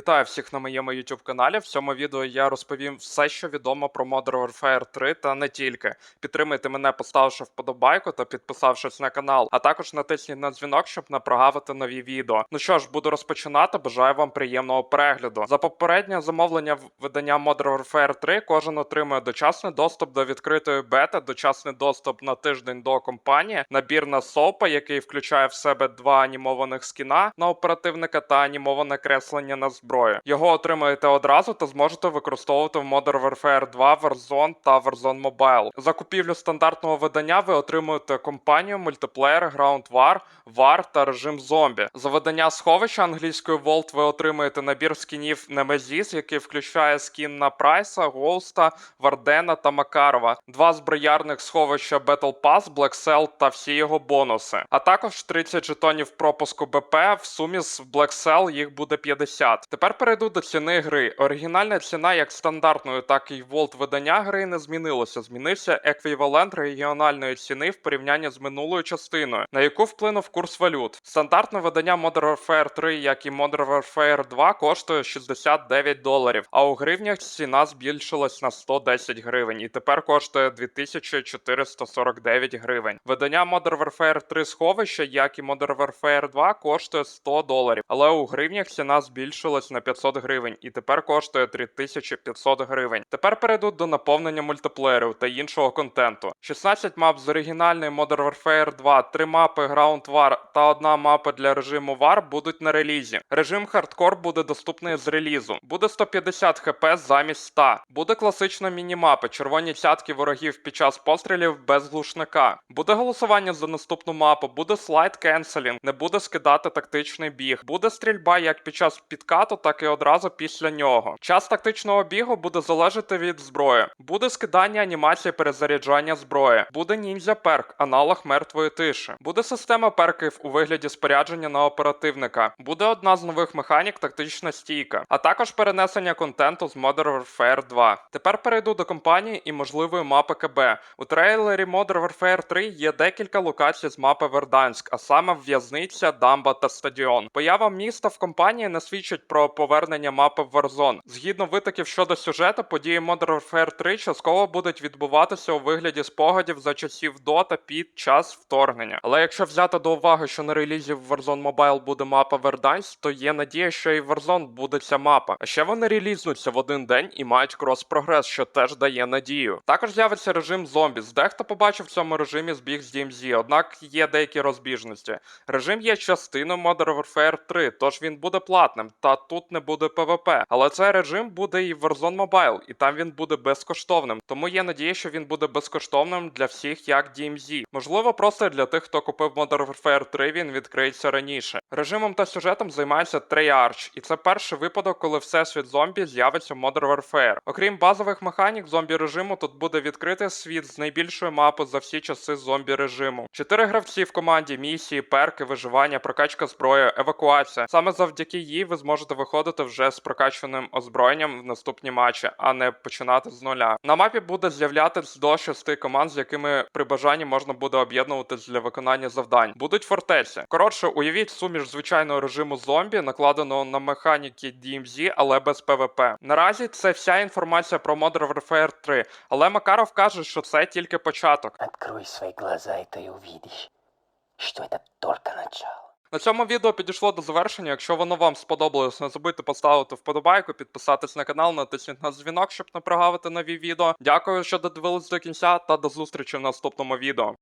Вітаю всіх на моєму YouTube каналі. В цьому відео я розповім все, що відомо про Modern Warfare 3 та не тільки. Підтримайте мене, поставивши вподобайку та підписавшись на канал, а також натисніть на дзвінок, щоб не прогавити нові відео. Ну що ж, буду розпочинати. Бажаю вам приємного перегляду. За попереднє замовлення видання Modern Warfare 3 кожен отримує дочасний доступ до відкритої бети, дочасний доступ на тиждень до компанії, набір на сопа, який включає в себе два анімованих скіна на оперативника та анімоване креслення на зброю. Його отримаєте одразу та зможете використовувати в Modern Warfare 2, Warzone та Warzone Mobile. За купівлю стандартного видання ви отримуєте компанію, мультиплеєр, Ground War, War та режим зомбі. За видання сховища англійської Vault ви отримаєте набір скінів Nemesis, який включає скін на Прайса, Гоуста, Вардена та Макарова, два зброярних сховища Battle Pass, Black Cell та всі його бонуси. А також 30 жетонів пропуску БП. В сумі з Black Cell їх буде 50. Тепер перейду до ціни гри. Оригінальна ціна як стандартної, так і Vault видання гри не змінилося. Змінився еквівалент регіональної ціни в порівнянні з минулою частиною, на яку вплинув курс валют. Стандартне видання Modern Warfare 3, як і Modern Warfare 2, коштує 69 доларів, а у гривнях ціна збільшилась на 110 гривень і тепер коштує 2449 гривень. Видання Modern Warfare 3 сховище, як і Modern Warfare 2, коштує 100 доларів, але у гривнях ціна збільшилась на 500 гривень і тепер коштує 3500 гривень. Тепер перейду до наповнення мультиплеєрів та іншого контенту. 16 мап з оригінальної Modern Warfare 2, 3 мапи Ground War та одна мапа для режиму War будуть на релізі. Режим хардкор буде доступний з релізу. Буде 150 хп замість 100. Буде класична мінімапа, червоні цятки ворогів під час пострілів без глушника. Буде голосування за наступну мапу, буде слайд кенселінг, не буде скидати тактичний біг. Буде стрільба як під час підкату, так і одразу після нього. Час тактичного бігу буде залежати від зброї. Буде скидання анімації перезаряджання зброї. Буде ніндзя перк, аналог мертвої тиші. Буде система перків у вигляді спорядження на оперативника. Буде одна з нових механік тактична стійка, а також перенесення контенту з Modern Warfare 2. Тепер перейду до компанії і можливої мапи КБ. У трейлері Modern Warfare 3 є декілька локацій з мапи Верданськ, а саме в'язниця, дамба та стадіон. Поява міста в компанії не свідчить про повернення мапи в Warzone. Згідно витоків щодо сюжету, події Modern Warfare 3 частково будуть відбуватися у вигляді спогадів за часів та під час вторгнення. Але якщо взяти до уваги, що на релізі в Warzone Mobile буде мапа Верданськ, то є надія, що і в Warzone буде ця мапа. А ще вони релізнуться в один день і мають крос-прогрес, що теж дає надію. Також з'явиться режим зомбі. Дехто побачив в цьому режимі збіг з DMZ, однак є деякі розбіжності. Режим є частиною Modern Warfare 3, тож він буде платним, та тут не буде PvP. Але цей режим буде і в Warzone Mobile, і там він буде безкоштовним. Тому є надія, що він буде безкоштовним для всіх, як DMZ. Можливо, просто для тих, хто купив Modern Warfare 3, він відкриється раніше. Режимом та сюжетом займається Treyarch, і це перший випадок, коли всесвіт зомбі з'явиться в Modern Warfare. Окрім базових механік зомбі режиму, тут буде відкритий світ з найбільшою мапою за всі часи зомбі режиму. Чотири гравці в команді, місії, перки, виживання, прокачка зброї, евакуація. Саме завдяки їй ви зможете виходити вже з прокачаним озброєнням в наступні матчі, а не починати з нуля. На мапі буде з'являтись до шести команд, з якими при бажанні можна буде об'єднуватись для виконання завдань. Будуть фортеці. Коротше, уявіть суміш звичайного режиму зомбі, накладеного на механіки DMZ, але без PvP. Наразі це вся інформація про Modern Warfare 3, але Макаров каже, що це тільки початок. Открой свои глаза, и ты увидишь, что это только начало. На цьому відео підійшло до завершення. Якщо воно вам сподобалось, не забудьте поставити вподобайку, підписатись на канал, натисніть на дзвінок, щоб не прогавити нові відео. Дякую, що додивились до кінця, та до зустрічі в наступному відео.